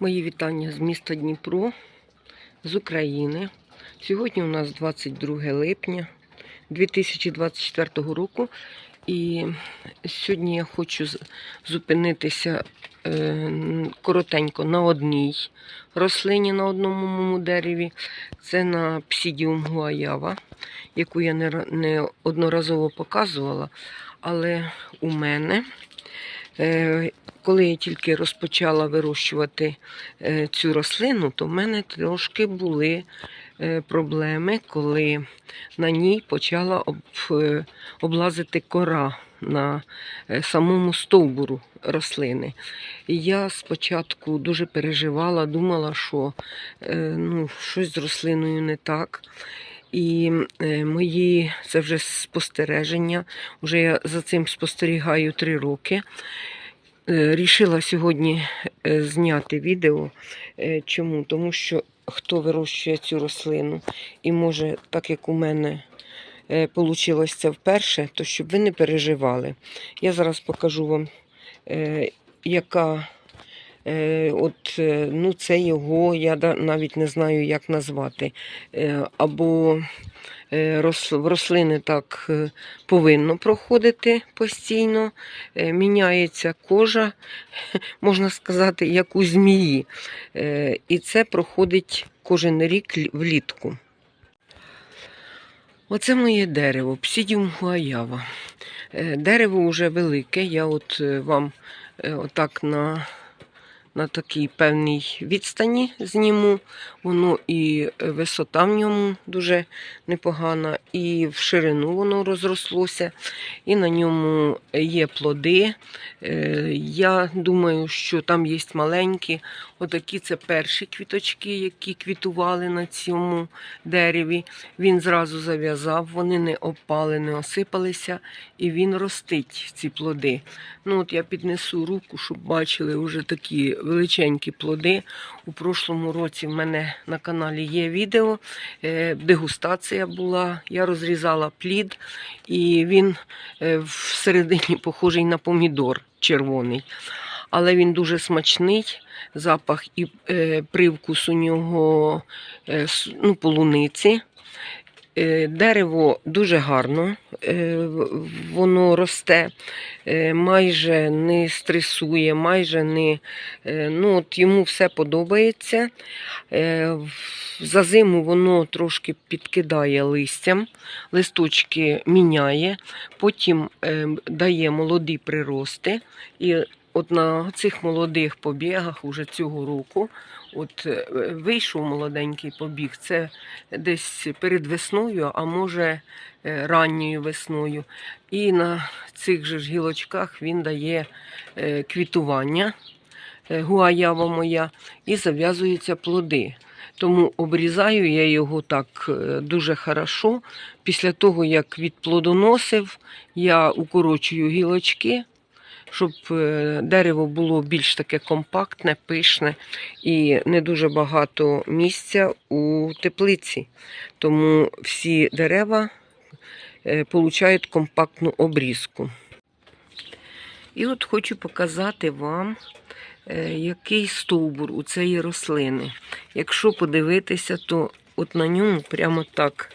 Мої вітання з міста Дніпро, з України. Сьогодні у нас 22 липня 2024 року. І сьогодні я хочу зупинитися е, коротенько на одній рослині на одному моєму дереві. Це на псідіум гуаява, яку я не, не одноразово показувала. Але у мене, коли я тільки розпочала вирощувати е, цю рослину, то в мене трошки були е, проблеми, коли на ній почала е, облазити кора на е, самому стовбуру рослини. Я спочатку дуже переживала, думала, що е, ну, щось з рослиною не так. І е, мої це вже спостереження. Вже я за цим спостерігаю три роки. Е, Рішила сьогодні е, зняти відео. Чому? Тому що хто вирощує цю рослину, і може, так як у мене вийшло це вперше, то щоб ви не переживали. Я зараз покажу вам, яка. Е, От, е, ну, це його, я навіть не знаю, як назвати. Е, Або рослини так повинно проходити постійно, міняється кожа, можна сказати, як у змії. І це проходить кожен рік влітку. Оце моє дерево, псідіум гуаява. Дерево вже велике. Я от вам отак на, на такій певній відстані зніму. Воно і висота в ньому дуже непогана, і в ширину воно розрослося, і на ньому є плоди. Е, Я думаю, що там є маленькі. Отакі це перші квіточки, які квітували на цьому дереві. Він зразу зав'язав, вони не опали, не осипалися, і він ростить ці плоди. Ну от я піднесу руку, щоб бачили вже такі величенькі плоди. У прошлому році в мене на каналі є відео, е, дегустація була. Я розрізала плід, і він е, всередині похожий на помідор червоний. Але він дуже смачний, запах і е, привкус у нього ну, полуниці. Е, Дерево дуже гарно, е, воно росте, е, майже не стресує, майже не. Ну, от йому все подобається. За зиму воно трошки підкидає листям, листочки міняє, потім дає молоді прирости. І от на цих молодих побігах уже цього року от е, вийшов молоденький побіг. Це десь перед весною, а може е, ранньою весною. І на цих же ж гілочках він дає е, квітування, гуаява моя, і зав'язуються плоди. Тому обрізаю я його так дуже хорошо. Після того, як відплодоносив, я укорочую гілочки, щоб е, дерево було більш таке компактне, пишне і не дуже багато місця у теплиці. Тому всі дерева е, получають компактну обрізку. І от хочу показати вам, е, який стовбур у цієї рослини. Якщо подивитися, то от на ньому прямо так,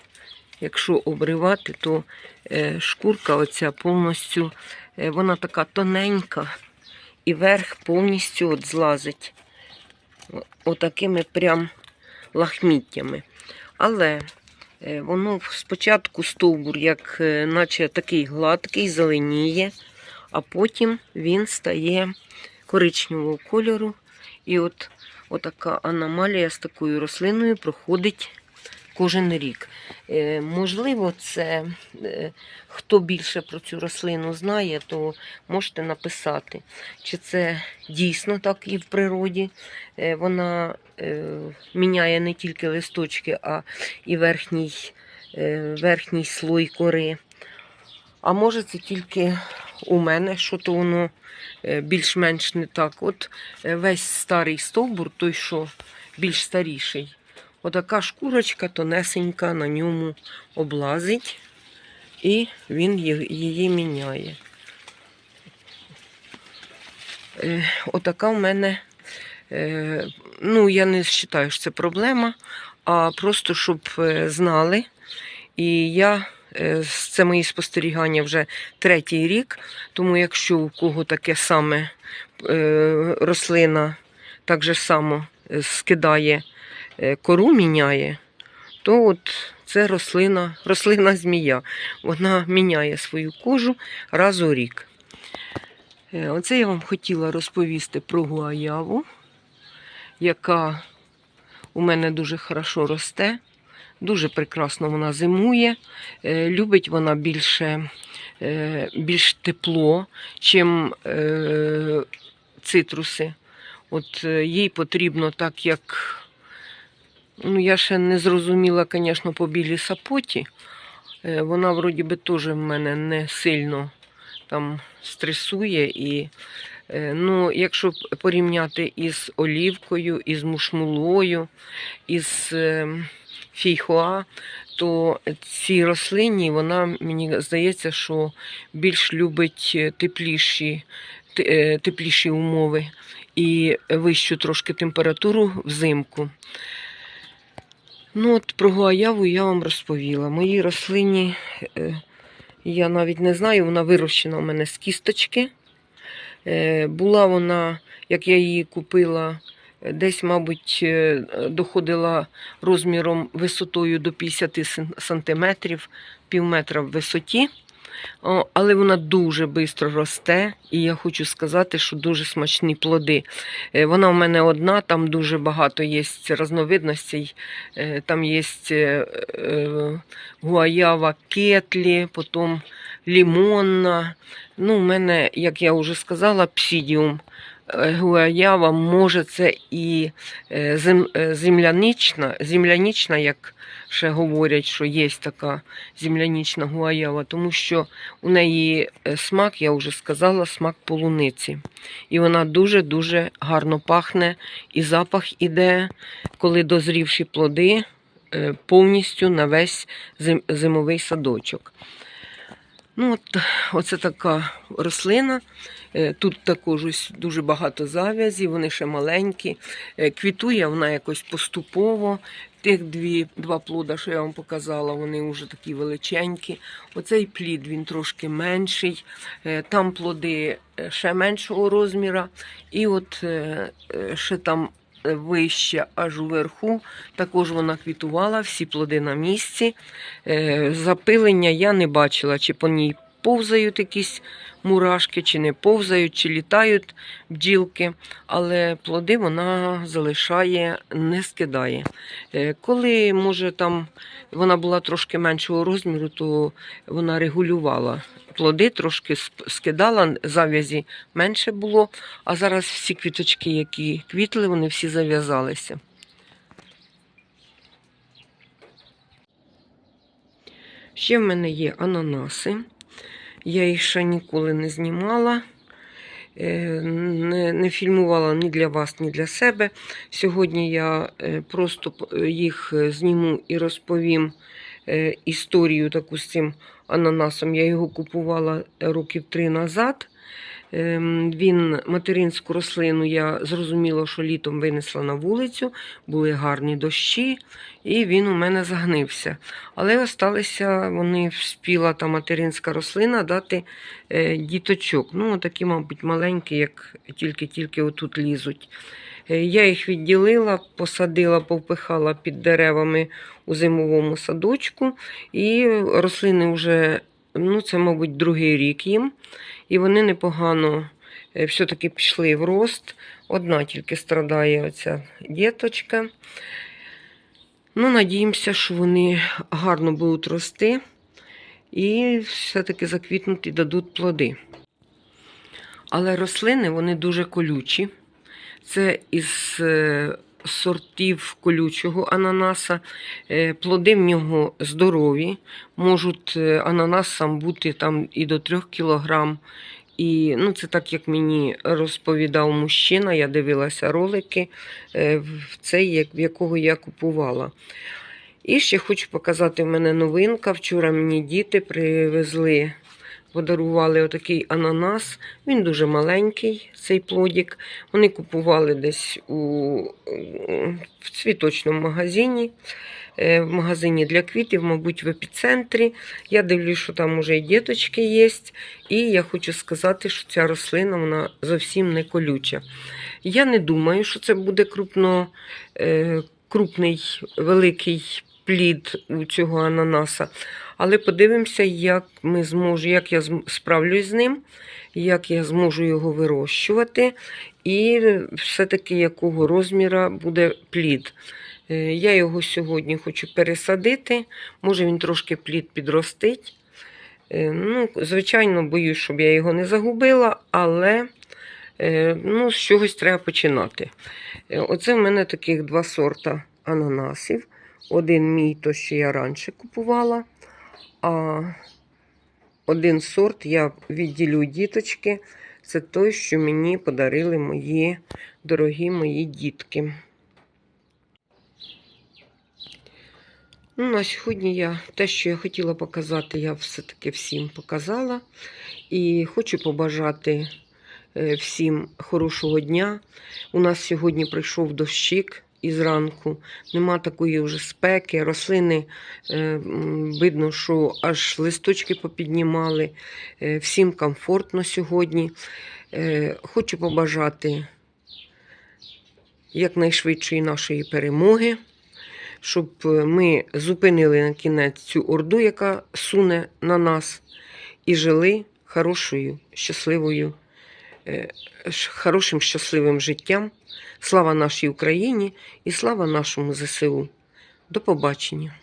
якщо обривати, то шкурка оця повністю, вона така тоненька, і верх повністю от злазить. Отакими прям лахміттями. Але е, воно спочатку стовбур, як е, наче такий гладкий, зеленіє, а потім він стає коричневого кольору. І от отака аномалія з такою рослиною проходить кожен рік. Е, можливо, це е, хто більше про цю рослину знає, то можете написати, чи це дійсно так і в природі. Е, вона міняє не тільки листочки, а і верхній, верхній слой кори. А може це тільки у мене, що то воно більш-менш не так. От весь старий стовбур, той, що більш старіший, отака шкурочка тонесенька на ньому облазить, і він її міняє. Е, Отака в мене Е, ну, я не вважаю, що це проблема, а просто щоб е, знали. І я, це мої спостерігання вже третій рік, тому якщо у кого таке саме рослина так же само скидає кору, міняє, то от це рослина, рослина змія. Вона міняє свою кожу раз у рік. Е, Оце я вам хотіла розповісти про гуаяву, яка у мене дуже хорошо росте. Дуже прекрасно вона зимує. Е, Любить вона більше, е, більш тепло, чим е, цитруси. От е, їй потрібно так, як. Ну, я ще не зрозуміла, звісно, по білій сапоті. Е, Вона, вроді би, теж в мене не сильно там стресує. І, е, ну, якщо порівняти із олівкою, із мушмулою, із е, фійхоа, то цій рослині вона, мені здається, що більш любить тепліші, тепліші умови і вищу трошки температуру взимку. Ну, от про гуаяву я вам розповіла. Моїй рослині е, я навіть не знаю, вона вирощена у мене з кісточки. Е, була вона, як я її купила, десь, мабуть, е, доходила розміром висотою до 50 син- сантиметрів, пів метра в висоті. Але вона дуже швидко росте, і я хочу сказати, що дуже смачні плоди. Е, Вона в мене одна, там дуже багато є різновидностей. Е, Там є е, гуаява кетлі, потім лімонна. Ну, у мене, як я вже сказала, псідіум. Е, Гуаява, може, це і е, е, землянична, землянична, як ще говорять, що є така землянична гуаява, тому що у неї смак, я вже сказала, смак полуниці. І вона дуже-дуже гарно пахне, і запах іде, коли дозрівші плоди повністю на весь зим- зимовий садочок. Ну, от, оце така рослина. Е, Тут також ось дуже багато зав'язів, вони ще маленькі. Е, Квітує вона якось поступово. Тих дві, два плода, що я вам показала, вони вже такі величенькі. Оцей плід він трошки менший. Е, Там плоди ще меншого розміра. І от ще там вище, аж уверху, також вона квітувала, всі плоди на місці. Е, Запилення я не бачила, чи по ній повзають якісь мурашки, чи не повзають, чи літають бджілки, але плоди вона залишає, не скидає. Е, Коли, може, там вона була трошки меншого розміру, то вона регулювала плоди, трошки скидала, зав'язі менше було, а зараз всі квіточки, які квітли, вони всі зав'язалися. Ще в мене є ананаси. Я їх ще ніколи не знімала, е, не, фільмувала ні для вас, ні для себе. Сьогодні я е, просто їх е, зніму і розповім історію таку з цим ананасом. Я його купувала років три назад. Ем, Він материнську рослину, я зрозуміла, що літом винесла на вулицю, були гарні дощі, і він у мене загнився. Але осталися вони вспіла та материнська рослина дати е, діточок. Ну, такі, мабуть, маленькі, як тільки-тільки отут лізуть. Е, Я їх відділила, посадила, повпихала під деревами у зимовому садочку, і рослини вже, ну, це, мабуть, другий рік їм. І вони непогано е, все-таки пішли в рост. Одна тільки страдає оця діточка. Ну, надіємося, що вони гарно будуть рости і все-таки заквітнуть і дадуть плоди. Але рослини вони дуже колючі. Це із е, сортів колючого ананаса. Е, Плоди в нього здорові. Можуть е, ананас сам бути там і до 3 кілограм. І ну, це так, як мені розповідав мужчина, я дивилася ролики е, в цей, в якого я купувала. І ще хочу показати в мене новинка. Вчора мені діти привезли подарували отакий ананас. Він дуже маленький, цей плодік. Вони купували десь у, в цвіточному магазині, е, в магазині для квітів, мабуть, в епіцентрі. Я дивлюсь, що там уже і діточки є. І я хочу сказати, що ця рослина вона зовсім не колюча. Я не думаю, що це буде крупно, е, крупний великий плід у цього ананаса. Але подивимося, як ми зможу, як я справлюсь з ним, як я зможу його вирощувати, і все-таки якого розміра буде плід. Е, Я його сьогодні хочу пересадити. Може він трошки плід підростить. Е, Ну, звичайно, боюсь, щоб я його не загубила, але е, ну, з чогось треба починати. Оце в мене таких два сорта ананасів. Один мій, то що я раніше купувала, а один сорт я відділю діточки. Це той, що мені подарили мої дорогі мої дітки. Ну, на сьогодні я те, що я хотіла показати, я все-таки всім показала. І хочу побажати е, всім хорошого дня. У нас сьогодні прийшов дощик із ранку, нема такої вже спеки, рослини е, видно, що аж листочки попіднімали. Е, Всім комфортно сьогодні. Е, Хочу побажати якнайшвидшої нашої перемоги, щоб ми зупинили на кінець цю орду, яка суне на нас, і жили хорошою, щасливою, хорошим щасливим життям. Слава нашій Україні і слава нашому ЗСУ. До побачення.